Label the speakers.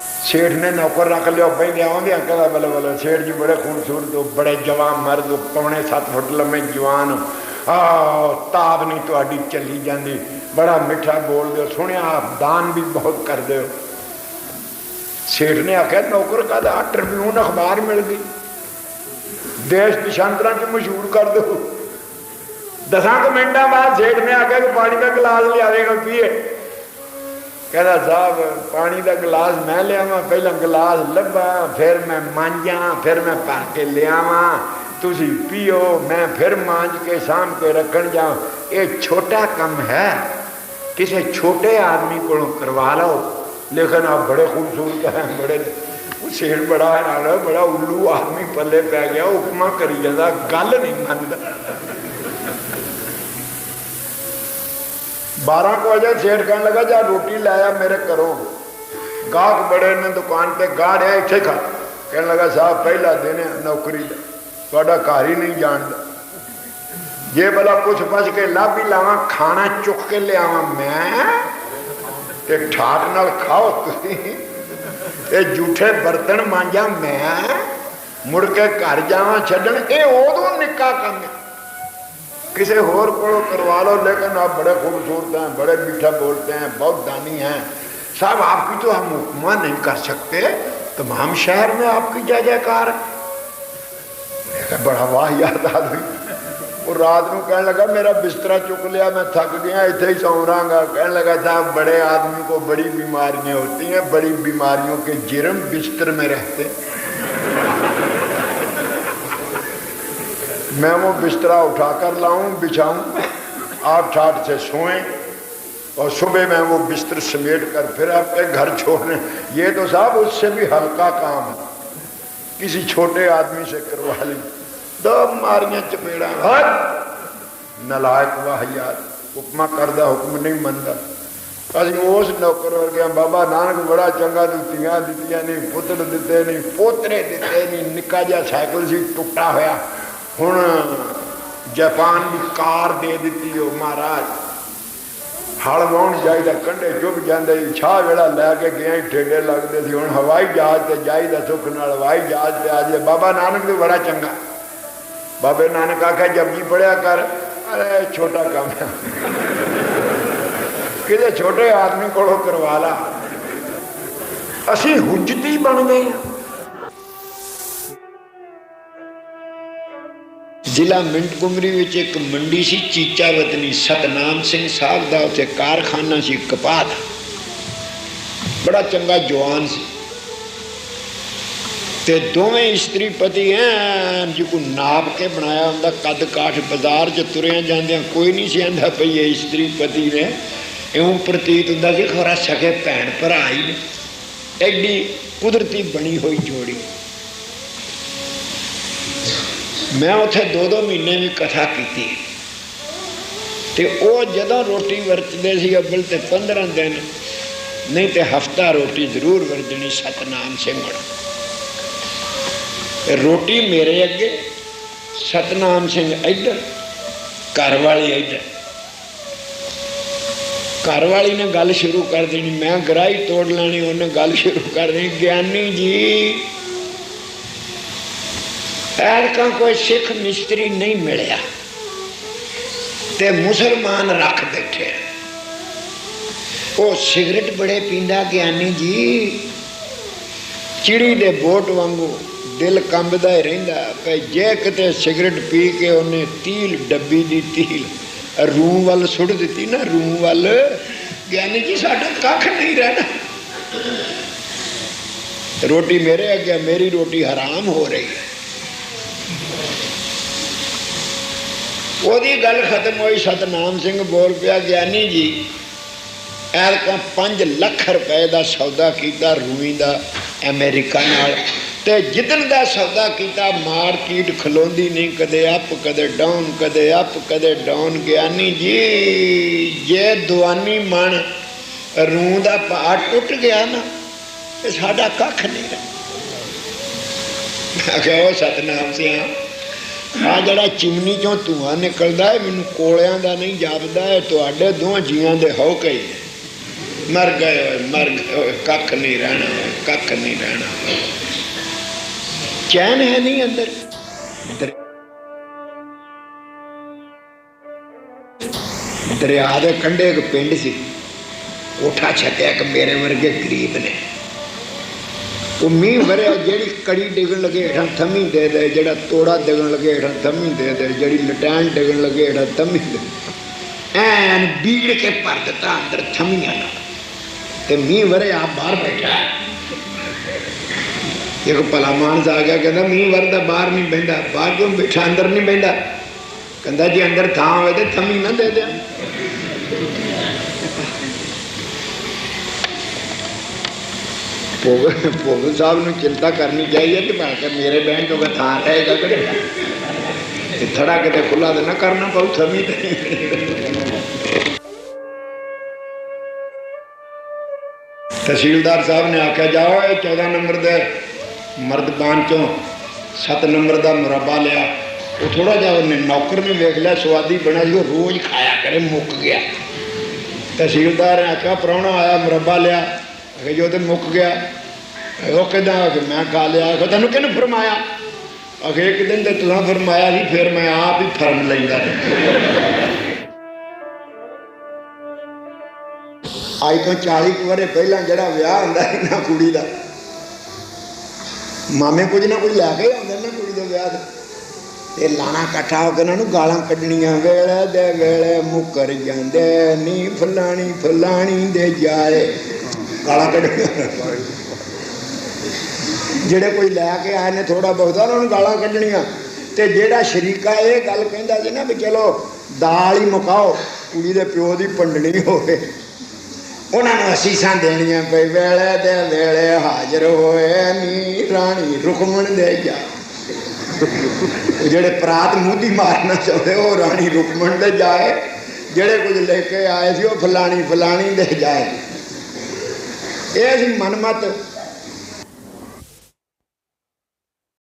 Speaker 1: ਸੇਠ ਨੇ ਨੌਕਰ ਰੱਖ ਲਿਆ ਬੈਠੇ ਆਉਂਦੇ ਅੰਕਲ ਬਲੇ ਬਲੇ ਸੇਠ ਜੀ ਬੜੇ ਖੂਬਸੂਰਤ ਹੋ ਬੜੇ ਜਵਾਨ ਮਰਦ ਹੋ, ਪੌਣੇ 7 ਫੁੱਟ ਲੰਮੇ ਜਵਾਨ ਆ ਤਾਬ ਨਹੀਂ ਤੁਹਾਡੀ ਚੱਲੀ ਜਾਂਦੀ। ਬੜਾ ਮਿੱਠਾ ਬੋਲਦੇ ਹੋ ਸੁਣਿਆ ਆਪ ਦਾਨ ਵੀ ਬਹੁਤ ਕਰਦੇ ਹੋ। ਸੇਠ ਨੇ ਆਖਿਆ ਨੌਕਰ ਕਾਦਾ ਟ੍ਰਿਬਿਊਨ ਅਖਬਾਰ ਮਿਲ ਗਈ। ਦੇਸ਼ ਦਿਸ਼ਾਂਤਰਾਂ ਚ ਮਸ਼ਹੂਰ ਕਰ ਦਿਓ। ਦਸਾਂ ਕੁ ਮਿੰਟਾਂ ਬਾਅਦ ਸੇਠ ਨੇ ਆਖਿਆ ਕਿ ਪਾਣੀ ਦਾ ਗਲਾਸ ਲਿਆਵੇਗਾ ਪੀਏ। ਕਹਿੰਦਾ ਸਾਹਿਬ, ਪਾਣੀ ਦਾ ਗਲਾਸ ਮੈਂ ਲਿਆਵਾਂ, ਪਹਿਲਾਂ ਗਲਾਸ ਲੱਭਾਂ, ਫਿਰ ਮੈਂ ਮਾਂਜਾਂ, ਫਿਰ ਮੈਂ ਭਰ ਕੇ ਲਿਆਵਾਂ। ਤੁਸੀਂ ਪੀਓ, ਮੈਂ ਫਿਰ ਮਾਂਜ ਕੇ ਸਾਂਭ ਕੇ ਰੱਖਣ ਜਾ। ਇਹ ਛੋਟਾ ਕੰਮ ਹੈ। ਕਿਸੇ ਛੋਟੇ ਆਦਮੀ ਕੋਲੋਂ ਕਰਵਾ ਲਓ। ਲੇਕਿਨ ਆਪ ਬੜੇ ਖੂਬਸੂਰਤ ਹੈ, ਬੜੇ ਉਹ ਸ਼ੇਰ ਬੜਾ ਹੈਰਾਨ ਬੜਾ ਉੱਲੂ ਆਦਮੀ ਪੱਲੇ ਪੈ ਗਿਆ, ਉਪਮਾ ਕਰੀ ਜਾਂਦਾ, ਗੱਲ ਨਹੀਂ ਮੰਨਦਾ। 12 ਕੁ ਵਜੇ ਸ਼ੇਰ ਕਹਿਣ ਲੱਗਾ ਜਾ ਰੋਟੀ ਲੈ ਆ ਮੇਰੇ ਘਰੋਂ ਗਾਹਕ ਬੜੇ ਨੇ ਦੁਕਾਨ ਤੇ ਗਾਹ ਰਿਹਾ ਇੱਥੇ ਖਾ ਕਹਿਣ ਲੱਗਾ ਸਾਹਿਬ ਪਹਿਲਾ ਦਿਨ ਹੈ ਨੌਕਰੀ ਦਾ ਤੁਹਾਡਾ ਘਰ ਹੀ ਨਹੀਂ ਜਾਣਦਾ ਜੇ ਭਲਾ ਪੁੱਛ ਪਛ ਕੇ ਲੱਭ ਹੀ ਲਾਵਾਂ ਖਾਣਾ ਚੁੱਕ ਕੇ ਲਿਆਵਾਂ ਮੈਂ ਤੇ ਠਾਟ ਨਾਲ ਖਾਓ ਤੁਸੀਂ ਇਹ ਝੂਠੇ ਬਰਤਨ ਮਾਂਜਾਂ ਮੈਂ ਮੁੜ ਕੇ ਘਰ ਜਾਵਾਂ ਛੱਡਣ ਇਹ ਉਦੋਂ ਨਿੱਕਾ ਕੰਮ ਹੈ किसी होर को करवा लो, लेकिन आप बड़े खूबसूरत हैं, बड़े मीठा बोलते हैं, बहुत दानी हैं। साहब, आपकी तो हम उपमा नहीं कर सकते। तमाम शहर में आपकी जय जयकार बड़ा वाह, याद आ गई। वो रात में कहने लगा, मेरा बिस्तरा चुक लिया, मैं थक गया इतने ही सौरागा कहने लगा था बड़े आदमी को बड़ी बीमारियाँ होती हैं, बड़ी बीमारियों के जिरम बिस्तर में रहते हैं। मैं वो बिस्तरा उठाकर लाऊं बिछाऊं आप ठाट से सोएं और सुबह मैं वो बिस्तर समेट कर फिर आपके घर छोड़ने ये तो साहब उससे भी हल्का काम है किसी छोटे आदमी से करवा ली दो मारियां चपेड़ा हर नलायक वाहियात हुक्मा करदा हुक्म नहीं मनदा ਅਸੀਂ ਉਸ ਨੌਕਰ ਵਰਗੇ ਬਾਬਾ ਨਾਨਕ ਬੜਾ ਚੰਗਾ ਦਿੱਤੀਆਂ ਦਿੱਤੀਆਂ ਨਹੀਂ ਪੁੱਤਰ ਦਿੱਤੇ ਨਹੀਂ ਪੋਤਰੇ ਦਿੱਤੇ ਨਹੀਂ ਨਿੱਕਾ ਜਿਹਾ ਸਾਈਕਲ ਸੀ ਟੁੱਟਾ ਹੋਇਆ ਹੁਣ ਜਾਪਾਨ ਦੀ ਕਾਰ ਦੇ ਦਿੱਤੀ ਉਹ ਮਹਾਰਾਜ। ਹਲ ਵਾਉਣ ਜਾਈਦਾ ਕੰਢੇ ਚੁੱਭ ਜਾਂਦੇ ਸੀ ਵੇਲਾ ਲੈ ਕੇ ਗਿਆ, ਠੇਡੇ ਲੱਗਦੇ ਸੀ। ਹੁਣ ਹਵਾਈ ਜਹਾਜ਼ ਤੇ ਜਾਈਦਾ ਸੁੱਖ ਨਾਲ, ਹਵਾਈ ਜਹਾਜ਼ ਤੇ ਆ ਜਾਏ ਬਾਬਾ ਨਾਨਕ ਵੀ ਬੜਾ ਚੰਗਾ। ਬਾਬੇ ਨਾਨਕ ਆਖਿਆ ਜਪਜੀ ਪੜਿਆ ਕਰ। ਅਰੇ, ਛੋਟਾ ਕੰਮ ਹੈ। ਕਿਤੇ ਛੋਟੇ ਆਦਮੀ ਕੋਲੋਂ ਕਰਵਾ ਲਾ। ਅਸੀਂ ਹੁਜਤੀ ਬਣ ਗਏ ਹਾਂ। ਜ਼ਿਲ੍ਹਾ ਮਿੰਟਗੁਮਰੀ ਵਿੱਚ ਇੱਕ ਮੰਡੀ ਸੀ, ਚੀਚਾ ਵਤਨੀ ਸਤਨਾਮ ਸਿੰਘ ਸਾਹਿਬ ਦਾ, ਉੱਥੇ ਕਾਰਖਾਨਾ ਸੀ ਕਪਾਹ ਦਾ। ਬੜਾ ਚੰਗਾ ਜਵਾਨ ਸੀ। ਤੇ ਦੋਵੇਂ ਇਸਤਰੀ ਪਤੀ ਐਨ ਜੀ ਕੋ ਨਾਪ ਕੇ ਬਣਾਇਆ ਹੁੰਦਾ, ਕੱਦ ਕਾਠ ਬਾਜ਼ਾਰ 'ਚ ਤੁਰਿਆ ਜਾਂਦਿਆਂ ਕੋਈ ਨਹੀਂ ਸੀ ਆਂਦਾ ਪਈ ਇਹ ਇਸਤਰੀ ਪਤੀ ਨੇ। ਇਉਂ ਪ੍ਰਤੀਤ ਹੁੰਦਾ ਸੀ, ਖਰਾ ਸਕੇ ਭੈਣ ਭਰਾ ਹੀ ਨੇ। ਐਡੀ ਕੁਦਰਤੀ ਬਣੀ ਹੋਈ ਜੋੜੀ। ਮੈਂ ਉੱਥੇ ਦੋ ਦੋ ਮਹੀਨੇ ਵੀ ਕਥਾ ਕੀਤੀ। ਤੇ ਉਹ ਜਦੋਂ ਰੋਟੀ ਵਰਤਦੇ ਸੀ ਅੱਬਲ ਤੇ 15 ਦਿਨ, ਨਹੀਂ ਤੇ ਹਫਤਾ ਰੋਟੀ ਜ਼ਰੂਰ ਵਰਤਣੀ ਸਤਨਾਮ ਸਿੰਘੜ ਰੋਟੀ ਮੇਰੇ ਅੱਗੇ, ਸਤਨਾਮ ਸਿੰਘ ਇੱਧਰ, ਘਰ ਵਾਲੀ ਇੱਧਰ। ਘਰ ਵਾਲੀ ਨੇ ਗੱਲ ਸ਼ੁਰੂ ਕਰ ਦੇਣੀ, ਮੈਂ ਗਰਾਈ ਤੋੜ ਲੈਣੀ, ਉਹਨੇ ਗੱਲ ਸ਼ੁਰੂ ਕਰ ਦੇਣੀ, ਗਿਆਨੀ ਜੀ ਐਰਕਾਂ ਕੋਈ ਸਿੱਖ ਮਿਸਤਰੀ ਨਹੀਂ ਮਿਲਿਆ ਤੇ ਮੁਸਲਮਾਨ ਰੱਖ ਬੈਠੇ ਉਹ ਸਿਗਰਟ ਬੜੇ ਪੀਂਦਾ ਗਿਆਨੀ ਜੀ, ਚਿੜੀ ਦੇ ਬੋਟ ਵਾਂਗੂ ਦਿਲ ਕੰਬਦਾ ਹੀ ਰਹਿੰਦਾ ਭਈ ਜੇ ਕਿਤੇ ਸਿਗਰਟ ਪੀ ਕੇ ਉਹਨੇ ਤੀਲ ਡੱਬੀ ਦੀ ਤੀਲ ਰੂਹ ਵੱਲ ਸੁੱਟ ਦਿੱਤੀ ਨਾ, ਰੂਹ ਵੱਲ ਗਿਆਨੀ ਜੀ ਸਾਡਾ ਕੱਖ ਨਹੀਂ ਰਹਿਣਾ ਰੋਟੀ ਮੇਰੇ ਅੱਗੇ, ਮੇਰੀ ਰੋਟੀ ਹਰਾਮ ਹੋ ਰਹੀ ਹੈ। ਉਹਦੀ ਗੱਲ ਖਤਮ ਹੋਈ, ਸਤਨਾਮ ਸਿੰਘ ਬੋਲ ਪਿਆ ਗਿਆਨੀ ਜੀ ਐਰਕਾ 5 ਲੱਖ ਰੁਪਏ ਦਾ ਸੌਦਾ ਕੀਤਾ ਰੂਈ ਦਾ ਅਮਰੀਕਾ ਨਾਲ। ਤੇ ਜਿੱਦਣ ਦਾ ਸੌਦਾ ਕੀਤਾ, ਮਾਰਕੀਟ ਖਲੋਂਦੀ ਨਹੀਂ, ਕਦੇ ਅਪ ਕਦੇ ਡਾਊਨ ਕਦੇ ਅਪ ਕਦੇ ਡਾਊਨ ਗਿਆਨੀ ਜੀ, ਜੇ ਦੁਆਨੀ ਮਨ ਰੂ ਦਾ ਪਹਾੜ ਟੁੱਟ ਗਿਆ ਨਾ, ਤੇ ਸਾਡਾ ਕੱਖ ਨਹੀਂ ਰਹਿ ਮੈਂ ਉਹ ਸਤਨਾਮ ਸਿੰਘ ਆ ਜਿਹੜਾ ਚਿਮਨੀ ਚੋਂ ਧੂਆਂ ਨਿਕਲਦਾ ਹੈ, ਮੈਨੂੰ ਕੋਲਿਆਂ ਦਾ ਨਹੀਂ ਜਾਪਦਾ ਹੈ, ਤੁਹਾਡੇ ਦੋਹਾਂ ਜੀਆਂ ਦੇ ਹੋ ਕੇ ਮਰ ਗਏ ਓਏ ਮਰ ਗਏ ਓਏ ਕੱਖ ਨਹੀਂ ਰਹਿਣਾ, ਕੱਖ ਨਹੀਂ ਰਹਿਣਾ। ਚੈਨ ਹੈ ਨਹੀਂ ਅੰਦਰ। ਦਰਿਆ ਦੇ ਕੰਢੇ ਇੱਕ ਪਿੰਡ ਸੀ। ਉਠਾ ਛੱਤਿਆ ਇੱਕ ਮੇਰੇ ਵਰਗੇ ਗਰੀਬ ਨੇ। ਉਹ ਮੀਂਹ ਵਰਿਆ, ਜਿਹੜੀ ਕੜੀ ਡਿੱਗਣ ਲੱਗੇ ਹੇਠਾਂ ਥੰਮੀ ਦੇ ਦੇ, ਜਿਹੜਾ ਤੋੜਾ ਡਿੱਗਣ ਲੱਗੇ ਹੇਠਾਂ ਥੰਮੀ ਦੇ ਦੇ, ਜਿਹੜੀ ਲਟੈਣ ਡਿੱਗਣ ਲੱਗੇ ਹੇਠਾਂ ਥੰਮੀ ਦੇ ਐਨ ਬੀੜ ਕੇ ਭਰ ਦਿੱਤਾ ਅੰਦਰ ਥੰਮੀਆਂ ਨਾਲ। ਤੇ ਮੀਂਹ ਵਰਿਆ, ਬਾਹਰ ਬੈਠਾ। ਇੱਕ ਭਲਾ ਮਾਨਸ ਆ ਗਿਆ, ਕਹਿੰਦਾ ਮੀਂਹ ਵਰਦਾ, ਬਾਹਰ ਨਹੀਂ ਬੈਂਦਾ ਬਾਹਰ ਕਿਉਂ ਬੈਠਾ? ਅੰਦਰ ਨਹੀਂ ਬੈਂਦਾ ਕਹਿੰਦਾ ਜੇ ਅੰਦਰ ਥਾਂ ਹੋਵੇ ਤੇ ਥੰਮੀ ਨਾ ਦੇ ਦਿਆਂ। ਭੋਗ ਭੋਗ ਸਾਹਿਬ ਨੂੰ ਚਿੰਤਾ ਕਰਨੀ ਚਾਹੀਏ ਕਿ ਮੈਂ ਕਿਹਾ ਮੇਰੇ ਬਹਿਣ ਜੋਗਾ ਥਾਂ ਰਹੇਗਾ ਕਿ ਨਹੀਂ ਤੇ ਥੜਾ ਕਿਤੇ ਖੁੱਲਾ ਤੇ ਨਾ ਕਰਨਾ ਪਊ ਸਮੀ ਤੇ। ਤਹਿਸੀਲਦਾਰ ਸਾਹਿਬ ਨੇ ਆਖਿਆ, ਜਾਓ, ਇਹ 14 ਨੰਬਰ ਦੇ ਮਰਦਬਾਨ ਚੋਂ 7 ਨੰਬਰ ਦਾ ਮੁਰੱਬਾ ਲਿਆ। ਉਹ ਥੋੜਾ ਜਿਹਾ ਉਹਨੇ ਨੌਕਰ ਨੇ ਵੇਖ ਲਿਆ, ਸਵਾਦੀ ਬਣਾ ਸੀ ਉਹ ਰੋਜ਼ ਖਾਇਆ ਕਰੇ, ਮੁੱਕ ਗਿਆ। ਤਹਿਸੀਲਦਾਰ ਨੇ ਆਖਿਆ, ਪ੍ਰਾਹੁਣਾ ਆਇਆ, ਮੁਰੱਬਾ ਲਿਆ। ਅਖੇ ਜੋ ਤੇ ਮੁੱਕ ਗਿਆ ਉਹ ਕਹਿੰਦਾ ਕਿ ਮੈਂ ਖਾ ਲਿਆ ਅਖੇ ਤੈਨੂੰ ਕਿਹਨੇ ਫਰਮਾਇਆ? ਅਖੇ ਇੱਕ ਦਿਨ ਤੇ ਤੁਸੀਂ ਫਰਮਾਇਆ ਸੀ, ਫਿਰ ਮੈਂ ਆਪ ਹੀ ਫਰਮ ਲੈਂਦਾ। ਰਿਹਾ ਤੋਂ 40 ਕੁ ਵਰੇ ਪਹਿਲਾਂ ਜਿਹੜਾ ਵਿਆਹ ਹੁੰਦਾ ਸੀ ਨਾ ਕੁੜੀ ਦਾ, ਮਾਮੇ ਕੁਝ ਨਾ ਕੁਝ ਲੈ ਕੇ ਆਉਂਦੇ ਨੇ ਕੁੜੀ ਦੇ ਵਿਆਹ ਦੇ ਤੇ ਲਾਣਾ ਇਕੱਠਾ ਹੋ ਕੇ ਉਹਨਾਂ ਨੂੰ ਗਾਲਾਂ ਕੱਢਣੀਆਂ, ਵੇਲੇ ਦੇ ਵੇਲੇ ਮੁੱਕਰ ਜਾਂਦੇ ਨੀ, ਫਲਾਣੀ ਫਲਾਣੀ ਦੇ ਜਾਏ। ਗਾਲਾਂ ਕੱਢੀਆਂ ਜਿਹੜੇ ਕੋਈ ਲੈ ਕੇ ਆਏ ਨੇ ਥੋੜਾ ਬਹੁਤਾ, ਉਹਨਾਂ ਨੂੰ ਗਾਲਾਂ ਕੱਢਣੀਆਂ। ਤੇ ਜਿਹੜਾ ਸ਼ਰੀਕਾ ਇਹ ਗੱਲ ਕਹਿੰਦਾ ਸੀ ਨਾ ਵੀ ਚਲੋ, ਦਾਲ ਹੀ ਮੁਕਾਓ, ਕੁੜੀ ਦੇ ਪਿਓ ਦੀ ਪੰਡਣੀ ਹੋਵੇ। ਉਹਨਾਂ ਨੂੰ ਅਸੀਸਾਂ ਦੇਣੀਆਂ ਪਈ, ਵੇਲੇ ਦੇ ਵੇਲੇ ਹਾਜ਼ਰ ਹੋਏ ਨੀ ਰਾਣੀ ਰੁਕਮਣ ਦੇ ਜਾ। ਉਹ ਜਿਹੜੇ ਪ੍ਰਾਤ ਮੂਧੀ ਮਾਰਨਾ ਚਾਹੁੰਦੇ ਉਹ ਰਾਣੀ ਰੁਕਮਣ ਦੇ ਜਾਏ। ਜਿਹੜੇ ਕੁਝ ਲੈ ਕੇ ਆਏ ਸੀ, ਉਹ ਫਲਾਣੀ ਫਲਾਣੀ ਦੇ ਜਾਏ। ਇਹ ਸੀ ਮਨਮਤ